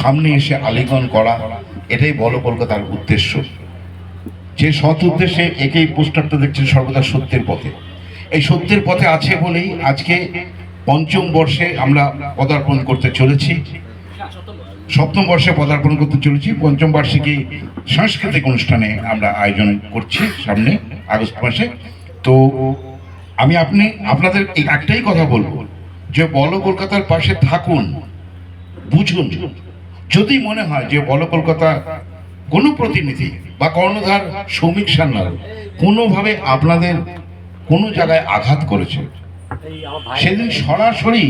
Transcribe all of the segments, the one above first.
সামনে এসে আলিঙ্গন করা, এটাই বলো কলকাতার উদ্দেশ্য। যে সৎ উদ্দেশ্যে একেই পোস্টারটা দেখছেন সর্বদা সত্যের পথে। এই সত্যের পথে আছে বলেই আজকে পঞ্চম বর্ষে আমরা পদার্পণ করতে চলেছি। সপ্তম বর্ষে পদার্পণ করতে চলেছি। পঞ্চম বার্ষিকী সাংস্কৃতিক অনুষ্ঠানে আমরা আয়োজন করছি সামনে আগস্ট মাসে। তো আমি আপনি, আপনাদের একটাই কথা বলব, যে বল কলকাতার পাশে থাকুন, বুঝুন। যদি মনে হয় যে বল কলকাতা কোনো প্রতিনিধি বা কর্ণধার সৌমিক সান্যাল কোনোভাবে আপনাদের কোনো জায়গায় আঘাত করেছে, সেদিন সরাসরি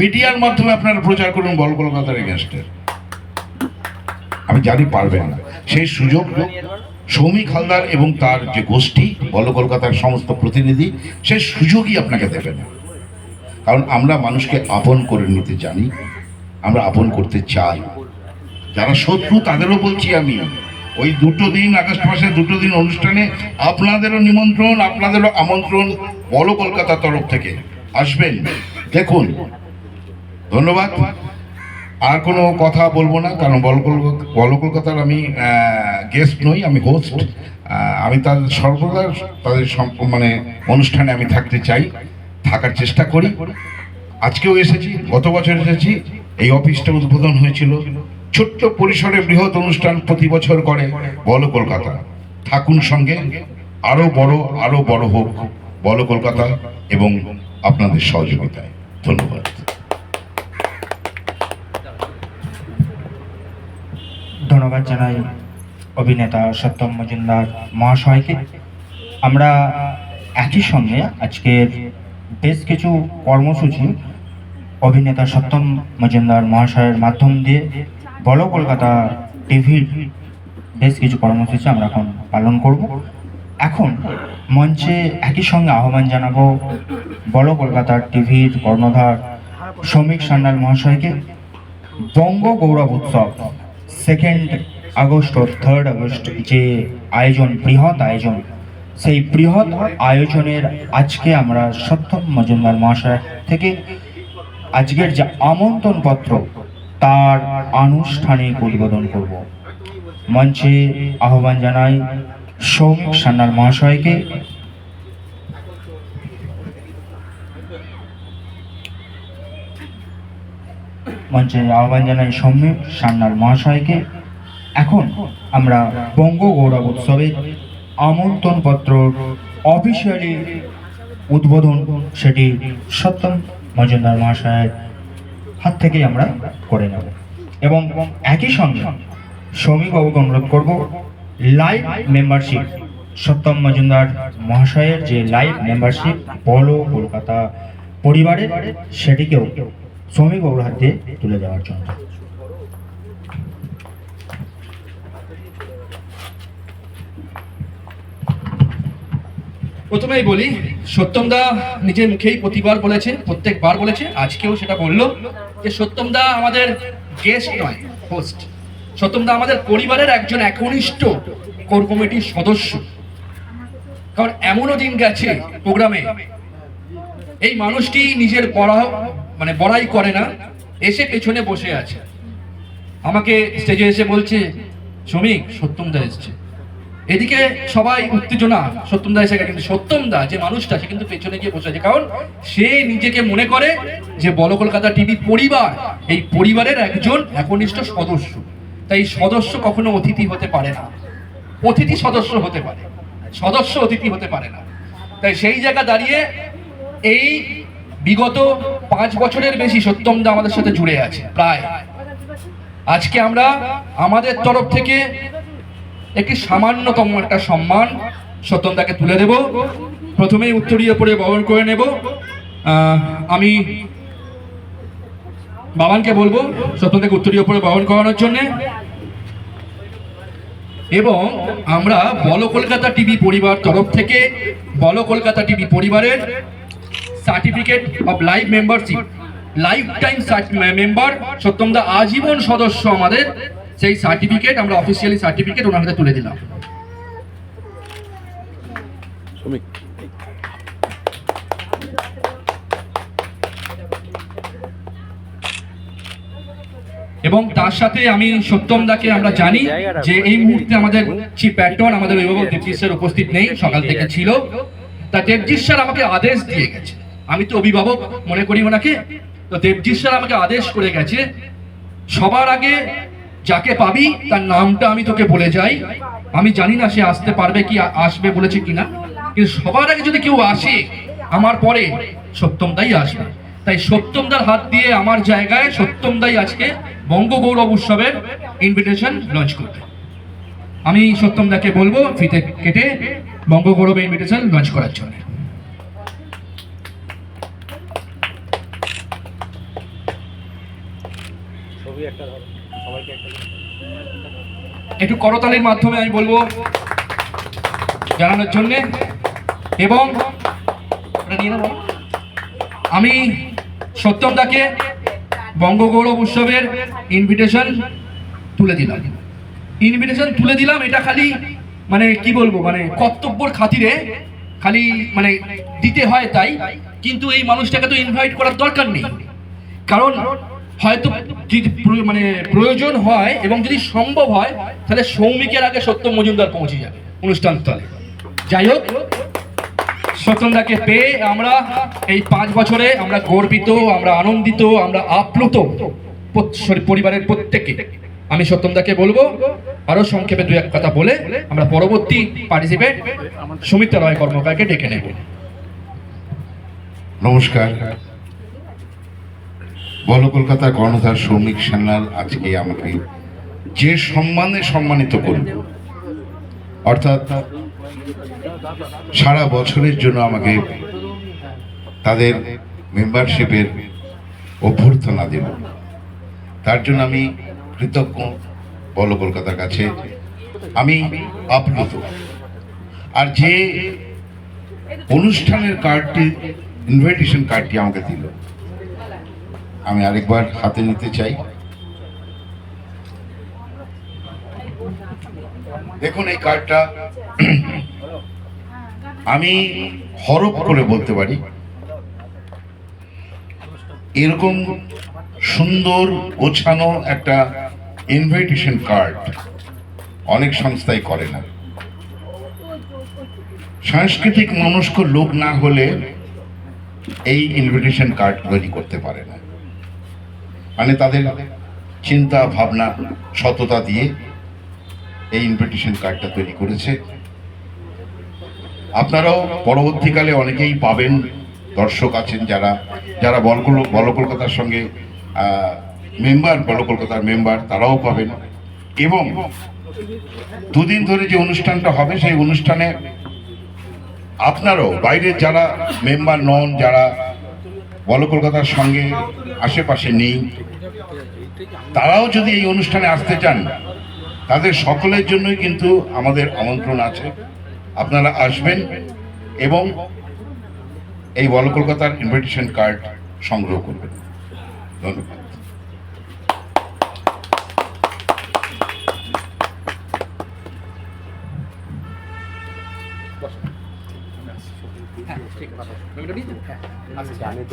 মিডিয়ার মাধ্যমে আপনারা প্রচার করুন বল কলকাতার এগেনস্টে আমি জানি পারবেন না। সেই সুযোগ সৌমিক হালদার এবং তার যে গোষ্ঠী, বল কলকাতার সমস্ত প্রতিনিধি, সেই সুযোগই আপনাকে দেবে না। কারণ আমরা মানুষকে আপন করে নিতে জানি। আমরা আপন করতে চাই। যারা শত্রু, তাদেরও বলছি আমি, ওই দুটো দিন, আগস্ট মাসে দুটো দিন অনুষ্ঠানে আপনাদেরও নিমন্ত্রণ, আপনাদেরও আমন্ত্রণ, বলো কলকাতার তরফ থেকে। আসবেন, দেখুন। ধন্যবাদ। আর কোনো কথা বলব না, কারণ বল কল- কলকাতার আমি গেস্ট নই, আমি হোস্ট আমি তাদের সর্বদা তাদের মানে অনুষ্ঠানে আমি থাকতে চাই, থাকার চেষ্টা করি। আজকেও এসেছি, গত বছর এসেছি। এই অফিসটা উদ্বোধন হয়েছিল। ছোট্ট পরিসরে বৃহৎ অনুষ্ঠান প্রতি বছর করে বল কলকাতা। থাকুন সঙ্গে, আরও বড় আরও বড় হোক বল কলকাতা এবং আপনাদের সহযোগিতায়। ধন্যবাদ। ধন্যবাদ জানাই অভিনেতা সত্যম মজুমদার মহাশয়কে। আমরা একই সঙ্গে আজকের বেশ কিছু কর্মসূচি অভিনেতা সত্যম মজুমদার মহাশয়ের মাধ্যম দিয়ে বলো কলকাতা টিভির বেশ কিছু কর্মসূচি আমরা এখন পালন করব। এখন মঞ্চে একই সঙ্গে আহ্বান জানাব বলো কলকাতার টিভির কর্ণধার শ্রমিক সান্যাল মহাশয়কে। বঙ্গ গৌরব উৎসব সেকেন্ড আগস্ট ও থার্ড আগস্ট যে আয়োজন, বৃহৎ আয়োজন, সেই বৃহৎ আয়োজনের আজকে আমরা সত্যম মজুমদার মহাশয় থেকে আজকের যে আমন্ত্রণ পত্র তার আনুষ্ঠানিক উদ্বোধন করব। মঞ্চে আহ্বান জানাই সৌমিক সান্নার মহাশয়কে। মঞ্চে আহ্বান জানাই সৌমিক সান্নার মহাশয়কে। এখন আমরা বঙ্গ গৌরব উৎসবের আমন্ত্রণ পত্র অফিসিয়ালি উদ্বোধন, সেটি সত্যম মজুমদার মহাশয়ের হাত থেকেই আমরা করে নেব। এবং একই সঙ্গে শ্রমিকবাবুকে অনুরোধ করব লাইভ মেম্বারশিপ সত্যম মজুমদার মহাশয়ের যে লাইভ মেম্বারশিপ বলো কলকাতা পরিবারের, সেটিকেও শ্রমিকবাবুর হাতে তুলে দেওয়ার জন্য। প্রথমেই বলি সত্যম দা নিজের মুখেই প্রতিবার বলেছে, প্রত্যেকবার বলেছে, আজকেও সেটা বলল যে সত্যম দা আমাদের গেস্ট নয় হোস্ট সত্যম দা আমাদের পরিবারের একজন একনিষ্ঠ কোর কমিটির সদস্য। কারণ এমনও দিন গেছে প্রোগ্রামে, এই মানুষটি নিজের পড়া মানে বড়াই করে না, এসে পেছনে বসে আছে। আমাকে স্টেজে এসে বলছে শ্রমিক সত্যম দা এসছে। এদিকে সবাই উত্তেজনা সত্যম দা এসে গেছে। কিন্তু সত্যম দা যে মানুষটা, সে কিন্তু পেছনে গিয়ে বসে আছে। কারণ সে নিজেকে মনে করে যে বল কলকাতা টিভি পরিবার, এই পরিবারের একজন একনিষ্ঠ সদস্য। তাই সদস্য কখনো অতিথি হতে পারে না। অতিথি সদস্য হতে পারে। সদস্য অতিথি হতে পারে না। তাই সেই জায়গা দাঁড়িয়ে এই বিগত পাঁচ বছরের বেশি সত্যম দা আমাদের সাথে জুড়ে আছে, প্রায়। আজকে আমরা আমাদের তরফ থেকে একটি সামান্যতম একটা সম্মান সত্যমদাকে তুলে দেব। প্রথমেই উত্তরীয় পরে বহন করে নেব। আমি বাবানকে বলব সত্যমদাকে উত্তরীয় পরে বহন করানোর জন্য। এবং আমরা বল কলকাতা টিভি পরিবার তরফ থেকে বল কলকাতা টিভি পরিবারের certificate of live membership lifetime member সত্যমদা আজীবন সদস্য আমাদের সেই সার্টিফিকেট আমরা অফিসিয়ালি সার্টিফিকেট ওনার হাতে তুলে দিলাম। এবং তার সাথে আমি সত্যম দাকে আমরা জানি যে এই মুহূর্তে আমাদের চিফ প্যাটন আমাদের অভিভাবক দেবজিৎ স্যার উপস্থিত নেই সকাল থেকে ছিল। তা দেবজিৎ স্যার আমাকে আদেশ দিয়ে গেছে। আমি তো অভিভাবক মনে করি ওনাকে। তো দেবজিৎ স্যার আমাকে আদেশ করে গেছে সবার আগে যাকে পাবি, তার নামটা আমি তোকে বলে যাই। আমি জানি না সে আসতে পারবে কি আসবে বলেছে কিনা। কিন্তু সবার আগে যদি কেউ আসে, আমার পরে সত্যমদাই আসবে। তাই সত্যমদার হাত দিয়ে আমার জায়গায় সত্যমদাই আজকে বঙ্গগৌরব উৎসবের ইনভিটেশন লঞ্চ করবে। আমি সত্যমদাকে বলব, ফিতে কেটে বঙ্গগৌরব ইনভিটেশন লঞ্চ করার জন্য। করতালির মাধ্যমে আমি বলব জানানোর জন্যে। এবং। আমি সত্যম দাকে বঙ্গগৌরব উৎসবের ইনভিটেশন তুলে দিলাম। ইনভিটেশন তুলে দিলাম এটা খালি মানে কি বলব মানে কর্তব্যর খাতিরে খালি মানে দিতে হয় তাই। কিন্তু এই মানুষটাকে তো ইনভাইট করার দরকার নেই। কারণ হয়তো মানে প্রয়োজন হয় এবং যদি সম্ভব হয়, তাহলে সৌমিকের আগে সত্য মজুমদার পৌঁছে যাবে অনুষ্ঠান স্থলে। যাই হোক, সত্যনদাকে পেয়ে আমরা এই পাঁচ বছরে আমরা গর্বিত, আমরা আনন্দিত, আমরা আপ্লুত পরিবারের প্রত্যেকে। আমি সত্যমদাকে বলব, আরও সংক্ষেপে দু এক কথা বলে আমরা পরবর্তী পার্টিসিপেট সুমিত্রা রয় কর্মকারকে ডেকে নেব। নমস্কার। বল কলকাতার কর্ণধার শ্রমিক সান্যাল আজকে আমাকে যে সম্মানে সম্মানিত করল অর্থাৎ সারা বছরের জন্য আমাকে তাদের মেম্বারশিপের অভ্যর্থনা দিল তার জন্য আমি কৃতজ্ঞ বল কলকাতার কাছে। আমি আপ্লুত। আর যে অনুষ্ঠানের কার্ডটি ইনভাইটেশন কার্ডটি আমাকে দিল আমি আরেকবার হাতে নিতে চাই। দেখুন এই কার্ডটা, আমি হরফ করে বলতে পারি। এরকম সুন্দর গোছানো একটা ইনভাইটেশন কার্ড অনেক সংস্থাই করে না। সাংস্কৃতিক মনস্ক লোক না হলে এই ইনভিটেশন কার্ড তৈরি করতে পারে না। মানে তাদের চিন্তা, ভাবনা, সততা দিয়ে এই ইনভিটেশন কার্ডটা তৈরি করেছে। আপনারাও পরবর্তীকালে অনেকেই পাবেন, দর্শক আছেন যারা যারা বল বল কলকাতার সঙ্গে মেম্বার বল কলকাতার মেম্বার তারাও পাবেন। এবং দুদিন ধরে যে অনুষ্ঠানটা হবে, সেই অনুষ্ঠানে আপনারাও, বাইরের যারা মেম্বার নন, যারা বল কলকাতার সঙ্গে আশেপাশে নেই। তারাও যদি এই অনুষ্ঠানে আসতে চান, তাদের সকলের জন্যই কিন্তু আমাদের আমন্ত্রণ আছে। আপনারা আসবেন এবং এই বল কলকাতার ইনভিটেশন কার্ড সংগ্রহ করবেন। ধন্যবাদ। আচ্ছা। আমি